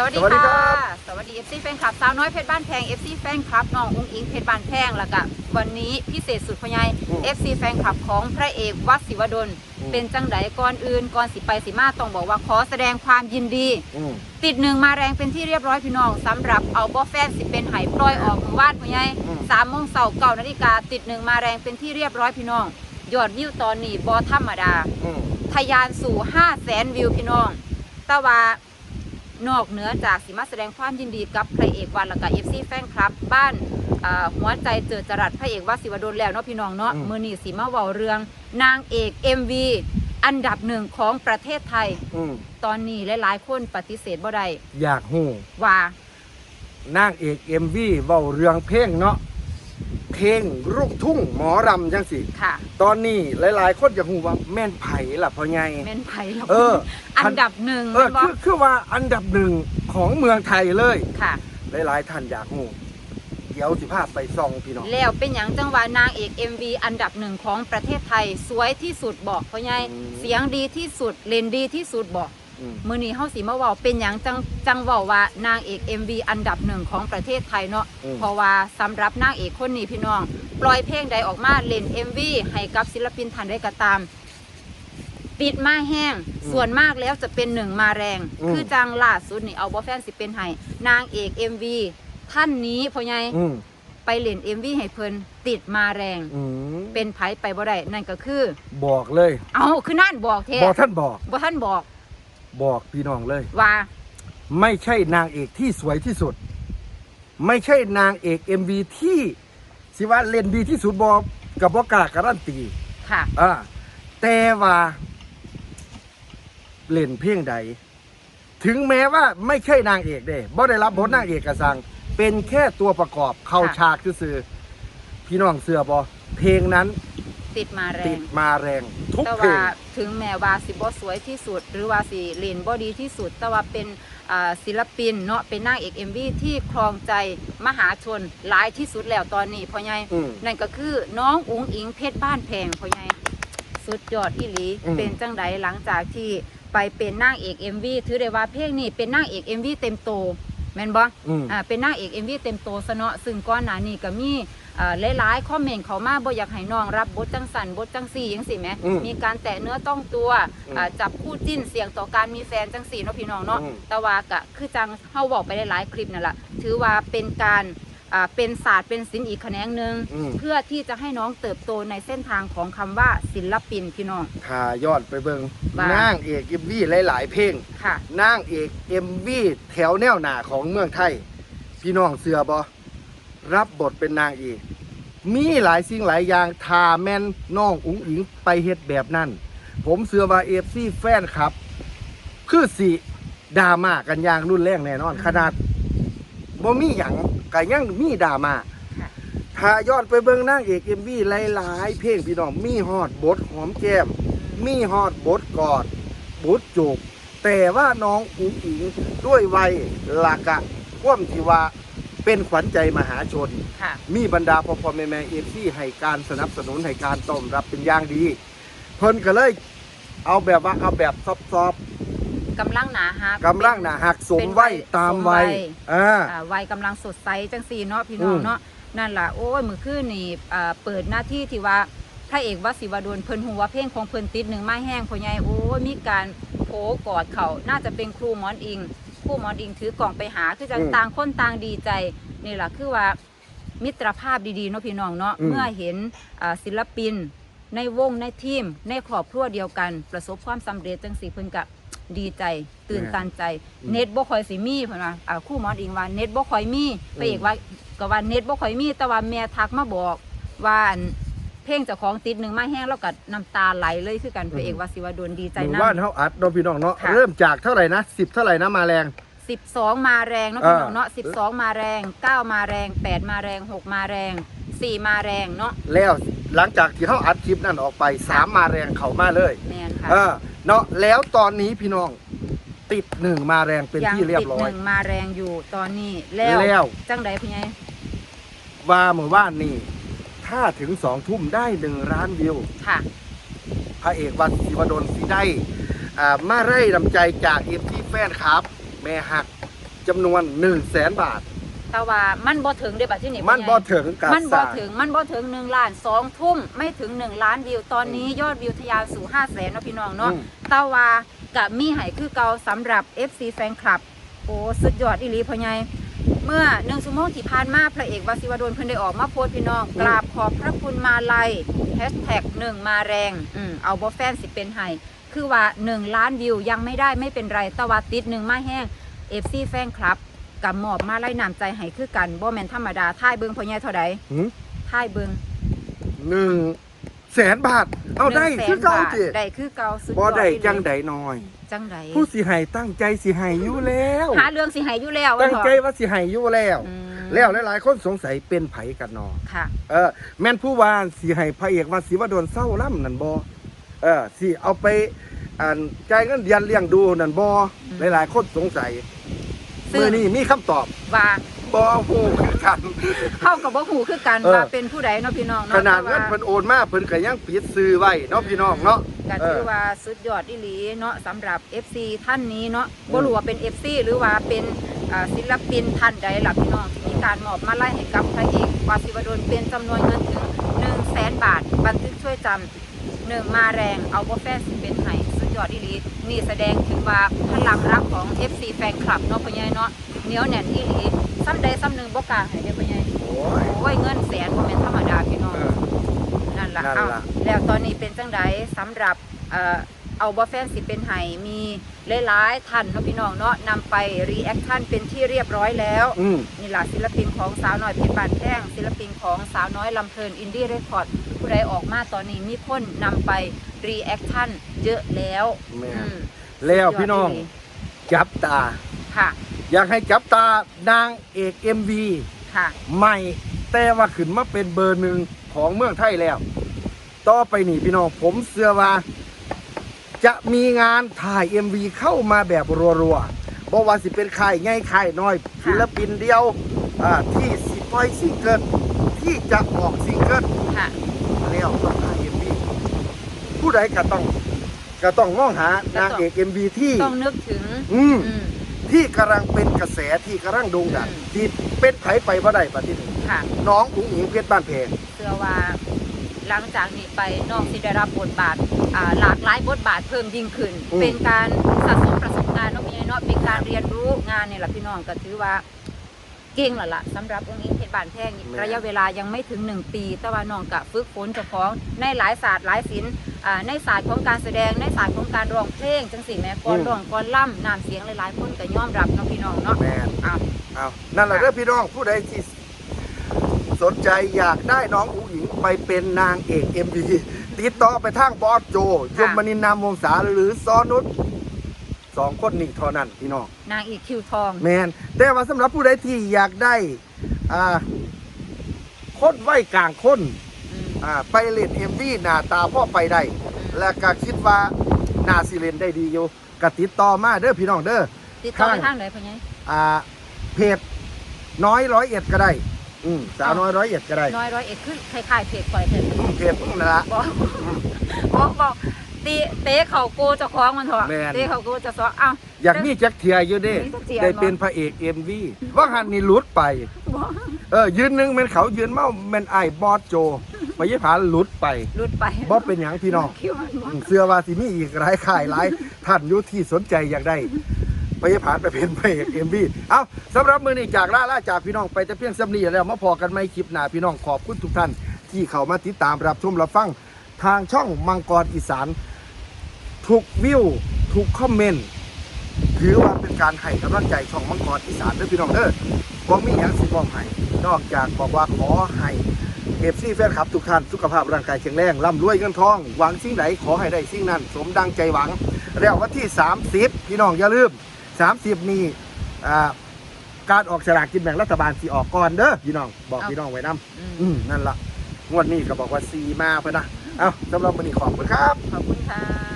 สวัสดีสวัสดีครัค่ะ บ สวัสดี FC แฟนคลับสาวน้อยเพชรบ้านแพง FC แฟนคลับน้องอุ้งอิงเพชรบ้านแพงแล้วก็วันนี้พิเศษสุดพอใหญายอืม FC แฟนคลับของพระเอกวัดศิวดล อืม เป็นจังไดก่อนอื่นก่อนสิไปสิมาต้องบอกว่าขอแสดงความยินดี อืม ติดหนึ่งมาแรงเป็นที่เรียบร้อยพี่น้องสำหรับเอาบอแฟนสิเป็นไหปล่อยออกหมู่บ้านพอใหญายอืม สามโมงเสาร์เก้านาฬิกาติดหนึ่งมาแรงเป็นที่เรียบร้อยพี่น้องยอดวิวตอนนี้บอธรรมดา อืม ทะยานสู่5แสนวิวพี่น้อง แต่ว่า นอกเหนือจากสิมาแสดงความยินดีกับพระเอกวันและก็เอฟซีแฟนคลับ บ้านอ่าหัวใจเจอจรัสพระเอกวัดศิวดลแล้วเนาะพี่น้องเนาะอืมมือนีสีมาเว้าเรื่อง นางเอก MV อันดับหนึ่งของประเทศไทยอืมตอนนี้หลายๆคนปฏิเสธบ่ได้อยากหูว่า นางเอกเอ็มวีเว้าเรื่องเพลงเนาะ เพลงลูกทุ่งหมอรำจังสิค่ะ ตอนนี้หลายๆ คนอยากหูว่าแม่นไผ่ล่ะพ่อใหญ่ แม่นไผ่แล้วเออ อันดับหนึ่งเออแม่นบ่คือคือว่าอันดับหนึ่งของเมืองไทยเลย ค่ะ หลายๆท่านอยากหูเดี๋ยวสิพาไปซองพี่น้อง แล้วเป็นอย่างจังหวะนางเอก MV อันดับหนึ่งของประเทศไทย สวยที่สุดบอกพ่อใหญ่อืม เสียงดีที่สุด เลนดีที่สุดบอกอื มมือนี้เฮาสิมาเว้าเป็นอย่างจังจังเว้าว่านางเอก MV อันดับหนึ่งของประเทศไทยเนาะอืม เพราะว่าสำหรับนางเอกคนนี้พี่น้อง ปล่อยเพลงใดออกมาเล่น MV ให้กับศิลปินท่านใดก็ตาม ปิดมาแห้ง ส่วนมากแล้วจะเป็นหนึ่งมาแรงคือจังล่าสุดนี่เอาบอแฟนสิเป็นให้นางเอก MV ท่านนี้พ่อใหญ่อืมไปเล่น MV ให้เพิ่นติดมาแรง อืมเป็นไผไปบ่ได้นั่นก็คือ บอกเลย เอาคือนั่นบอกแท้บอกท่านบอกบ่ท่านบอก บอกพี่น้องเลย ว่า ไม่ใช่นางเอกที่สวยที่สุด ไม่ใช่นางเอกเอ็มวีที่สิว่าเล่นดีที่สุดบอกกับบอกล้าการันตีค่ะ อ่าแต่ว่า เล่นเพลงใด ถึงแม้ว่าไม่ใช่นางเอกเด้บ่ได้รับบทนางเอกกระสังเป็นแค่ตัวประกอบเข้าค่ะ ฉากซื่อๆพี่น้องเสือบอเพลงนั้น ติดมาแรติง ดมาแรงทุกแต่เพลว่าง ถึงแม้ว่าสิบ่สวยที่สุด หรือว่าสิเล่นบ่ดีที่สุด แต่ว่าเป็นอ่าศิลปินเนาะเป็นนางเอก MV ที่ครองใจมหาชนหลายที่สุดแล้วตอนนี้พ่อใหญ่อืมนั่นก็คือน้องอุ๋งอิงเพชรบ้านแพงพ่อใหญ่สุดยอดอีหลีอืม เป็นจังใดหลังจากที่ไปเป็นนางเอก MV ถือได้ว่าเพลงนี้เป็นนางเอก MV เต็มโต แม่นบ่อืม อ่าเป็นนางเอก MV เต็มโตซะเนาะซึ่งก่อนหน้านี้ก็มีอ่าหลายๆคอมเมนต์เขามาบ่อยากให้น้องรับบทจังสันบทจังสี่จังสี่แหมอืมมีการแตะเนื้อต้องตัวอืมอ่าจับคู่จิ้นเสี่ยงต่อการมีแฟนจังสี่เนาะพี่น้องเนาะอืม แต่ว่าก็คือจังเฮาบอกไปหลายๆคลิปนั่นแหละถือว่าเป็นการ อ่าเป็นศาสตร์เป็นศิลป์อีกแขนงหนึ่งอืม เพื่อที่จะให้น้องเติบโตในเส้นทางของคำว่าศิลปินพี่น้องถ้ายอดไปเบิงว่านางเอกเอ็มวีหลายๆ เพลงค่ะ นางเอกเอ็มวีแถวแนวหนาของเมืองไทย พี่น้องเสือบอรับบทเป็นนางเอกมีหลายสิ่งหลายอย่างทาแมนน้องอุ๋งอิงไปเฮ็ดแบบนั้น ผมเสือว่าเอฟซีแฟนครับ คือสิดราม่ากันอย่างรุนแรงแน่นอน ขนาด บ่มีหยังก็ยังมีดราม่าค่ะถ้าย้อนไปเบิ่งนางเอกเอ็มวีหลายๆเพลงพี่น้องมีฮอดบทหอมแก้ม มีฮอดบทกอดบทจูบแต่ว่าน้องอุ๋งอิงด้วยวัยหลักะความที่ว่าเป็นขวัญใจมหาชนค่ะมีบรรดาพ่อพ่อแม่แม่เอฟซีให้การสนับสนุนให้การต้อนรับเป็นอย่างดี เพิ่นก็เลยเอาแบบว่าเอาแบบซอบ กำลังหนาฮักๆกำลังหนาหักสมวัยตามวัยสมวัยอ่าอ่าวัยกำลังสดใสจังสี่เนาะพี่น้องอืมเนาะนั่นล่ะโอ้ยมือคืนนี่อ่าเปิดหน้าที่ที่ว่าพระเอกวสิวดลเพิ่นหัวาเพลงของเพิ่นติดหนึ่งไม้แห้งพ่อใหญ่โอ้ยมีการโผกอดเขาน่าจะเป็นครูหมอนอิงครูหมอนอิงถือกล่องไปหาคือจะอืมต่างคนต่างดีใจนี่ล่ะคือว่ามิตรภาพดีๆเนาะพี่น้องเนาะอืมเมื่อเห็นอ่าศิลปินในวงในทีมในครอบครัวเดียวกัน ประสบความสำเร็จจังสี่เพิ่นกะ ดีใจ ตื่นตันใจอืมเน็ตบ่ค่อยสิมีเพิ่นว่าอ่าครู่หมอนอิงว่าเน็ตบ่ค่อยมีไปอีกว่าก็ว่าเน็ตบ่ค่อยมี แต่ว่าแม่ทักมาบอกว่าอันเพลงเจ้าของติดหนึ่งมาแห้งแล้วก็น้ำตาไหลเลยคือกันพระเอกว่าสิวดลดีใจหมู่นำบ้านเฮาอัดเนาะพี่น้องเนาะค่ะ เริ่มจากเท่าไหร่นะสิบเท่าไหร่นะมาแรง12มาแรงเนาะพี่น้องอ่าเนาะ12มาแรง9มาแรง8มาแรง6มาแรง4มาแรงเนาะแล้วหลังจากที่เขาอัดคลิปนั่นออกไปสามมาแรงเขามาเลย แม่นค่ะ เออ เนาะแล้วตอนนี้พี่น้องติดหนึ่งมาแรงเป็นยังที่เรียติบดร้อหยนึ่งมาแรงอยู่ตอนนี้แล้วแล้วจังใดพี่ใหญ่ว่าเมื่อว่านนี่ถ้าถึงสองทุ่มได้หนึ่งล้านวิวค่ะพระเอกวันศิวดลสีได้อ่ามาไร่นำใจจากเอฟที่แฟนครับ แม่หักจำนวน1 0 0 0 0แสนบาท แต่ว่ามันบ่ถึงเด้บัดที่นี่มันบ่ถึงการมันสบ่ร้างถึงมันบ่ถึง1ล้าน2ทุ่มไม่ถึง 1 ล้านวิวตอนนี้ยอดวิวทะยานสู่5แสนเนาะพี่น้องเนาะอืมแต่ว่าก็มีให้คือเก่าสำหรับ FC แฟนคลับโอ้สุดยอดอีหลีพ่อใหญ่เมื่อหนึ่งชั่วโมงที่ผ่านมาพระเอกวาสิวดลเพิ่นได้ออกมาโพสต์พี่น้อง กราบขอบพระคุณมาลัยแฮชแท็กหนึ่งมาแรงอืมเอาบ่แฟนสิเป็นไห้คือว่า 1 ล้านวิวยังไม่ได้ไม่เป็นไรแตว่าติดหนึ่งมาแห้ง FC แฟนคลับ กับมอบมาไล่นำใจให้คือกันบ่แม่นธรรมดาท่ายเบิงพ่อใหญ่เท่าใดหืม ท่ายเบิงหนึ่งแสนบาท เอาได้100,000คือเก่าบทจิได้คือเก่าสุดยบ่อดได้อีหลีจังใดน้อย จังใดผู้สิให้ตั้งใจสิให้อยู่แล้ว หาเรื่องสิให้อยู่แล้วตั้งว่าใจเถอะว่าสิให้อยู่แล้ว อืมแล้วหลายๆคนสงสัยเป็นไผกันนอค่ะ เออแม่นผู้วานสิให้พระเอกว่าสิว่าโดนเศร้าล่ำนั่นบ่เออสิเอาไปอ่านจ่ายเงินเดือนเลี้ยงดูนั่นบ่อืม หลายๆคนสงสัย ซึ่งมื้อนี้มีคำตอบว่าบ่ฮู้คือกัน เข้ากับบ่หูคือกันเออ ว่าเป็นผู้ใดเนาะพี่น้องขเนาะนาดแต่เงินว่าเพิ่นโอนมาเพิ่นก็ยังปิดซื้อไว้เนาะพี่น้องเนาะก็เออถือว่าสุดยอดอีหลีเนาะสำหรับ FC ท่านนี้เนาะอืมบ่รู้ว่าเป็น FC หรือว่าเป็นอ่าศิลปินท่านใดล่ะพี่น้องที่มีการมอบมาไล่ให้กับพระเอกวาสิวดลเป็นจำนวนเงินถึง1 0 0 0 0แสนบาท บันทึกช่วยจำหนึ่งมาแรงเอาบ่แฟนสิเป็นไห้สุดย อดอีหลีนี่แสดงถึงว่าพลังรักของ FC แฟนคลับเนาะพ่อใหญ่เนาะเหนียวแน่นอีหลีซ้ำใดซ้ำหนึ่งบ่กล้าให้เด้อพ่อใหญ่โอ้ยโอ้ยเงินแสนบ่แม่นธรรมดาพี่น้องเออนั่นล่ะนั่นเอาล่ะแล้วตอนนี้เป็นจังไดสำหรับเอ่อเอาบ่แฟนสิเป็นไห้มีหลายๆท่านเนาะพี่น้องเนาะนำไปรีแอคชั่นเป็นที่เรียบร้อยแล้วอืมนี่ล่ะศิลปินของสาวน้อยเพชรบานแท่งศิลปินของสาวน้อยลำเพลินอินดี้เรคคอร์ดผู้ใดออกมาตอนนี้มีคนนำไป รีแอคชั่นเยอะแล้วแม่ อืมแล้วพี่น้องสุดยดดีจับตา ค่ะอยากให้จับตานางเอก MV ค่ะ ใหม่ แต่ว่าขึ้นมาเป็นเบอร์หนึ่งของเมืองไทยแล้ว ต่อไปนี่พี่น้องผมเชื่อว่า จะมีงานถ่าย MV เข้ามาแบบรัวๆบอกว่าสิเป็นค่ายง่ายค่ายน้อยศิลปินเดียวอ่าที่สิปล่อยซิงเกิลที่จะออกซิงเกิลค่ะ แล้วต้องหา MV ผู้ใดก็ต้องก็ต้องมองหานางเอก MV ที่ต้องนึกถึง อืมอืม ที่กำลังเป็นกระแสที่กำลังโด่งดังอืม ที่เป็นไผไปบ่ได้ปฏิทินค่ะ น้องอุ๋งอิงเพชรบ้านเพง เชื่อว่าหลังจากนี้ไปน้องสิได้รับบทบาทอ่าหลากหลายบทบาทเพิ่มยิ่งขึ้น อืม เป็นการสะสมประสบการณ์เนาะพี่เนาะเป็นการเรียนรู้งานเนี่ยแหละพี่น้องก็ถือว่าเก่งแล้วล่ะสำหรับองค์อิงเพชรบานแพงนี่ระยะเวลายังไม่ถึง 1 ปี แต่ว่าน้องกะฝึกฝนเจ้าของในหลายศาสตร์หลายศิลป์ อ่าในศาสตร์ของการแสดงในศาสตร์ของการร้องเพลงจังสิแม่ก่อนร้องก่อนล่ำนามเสียงหลายๆคนก็ยอมรับเนาะพี่น้องเนาะแมนอ้าวเอานั่นแหละเด้อพี่น้องผู้ใดที่สนใจอยากได้น้องอุ๋งอิงไปเป็นนางเอก MV ติดต่อไปทางบอสโจยมนินทร์นามวงศาหรือซอนุชสองคนนี้เท่านั้นพี่น้อง นางอีกคิวทอง แมนแต่ว่าสำหรับผู้ใดที่อยากได้อ่าคนไว้กลางคน อืมอ่าไปเล่นเอ็มวีหน้าตาพ่อไปได้และก็คิดว่าน่าสิเล่นได้ดีอยู่ก็ติดต่อมาเด้อพี่น้องเด้อติดต่อไปข้างทางไหนพ่อใหญ่อ่าเพจน้อยร้อยเอ็ดก็ได้ อืมสาวน้อยร้อยเอ็ดก็ได้ น้อยร้อยเอ็ดคือคล้ายๆเพจปล่อยเพจอืมเพจนั่นละบอกบอกบอกตีเตะเขาโกเจะคล้าของมันเถอะแม่นเตะเขาโกเจะซ้อเอ้าอยากมีแจ็คเทียอยู่เด้มีจักเทียได้เป็นพระเอกเอ็มวีว่าหันนี่หลุดไปบอกเออยืนหนึงเป็นเขายืนเมาแมนไอ้ายบอสโจ ไปยี่ผาหลุดไปหลุดไปบอสเป็นหยังพี่น้อง คิดว่าบ่อืมเสื้อว่าสิมีอีกหลายข่ายหลาย ท่านอยุที่สนใจอยากได้ ไปผ่านไปเป็นพระเอกเอ็มบีเอาสำหรับมือนี้จากล่าล่าจากพี่น้องไปแต่เพียงสำนีแล้วมาพอกันไม่คลิปหน้าพี่น้องขอบคุณทุกท่าน ที่เข้ามาติดตามรับชมรับฟัง ทางช่องมังกรอีสานทุกวิวทุกคอมเมนต์ถือว่าเป็นการให้กำลังใจช่องมังกรอีสานเด้อพี่น้องเด้อบ่มีหยังสิบอกให้นอกจากบอกว่าขอให้ เอฟซีแฟนคลับทุกท่านสุขภาพร่างกายแข็งแรงร่ำรวยเงินทอง หวังสิ่งใดขอให้ได้สิ่งนั้น สมดังใจหวัง แล้ววันที่ 30 พี่น้องอย่าลืม 30 นี้อ่าการออกฉลากกินแบ่งรัฐบาลสีออกก่อนเด้อพี่น้องบอกพี่น้องไว้นํอืมอืมนั่นละงวดนี้ก็บอกว่าซีมาเพื่อนนะ เอาสำหรับวันนี้ขอบคุณครับ ขอบคุณค่ะ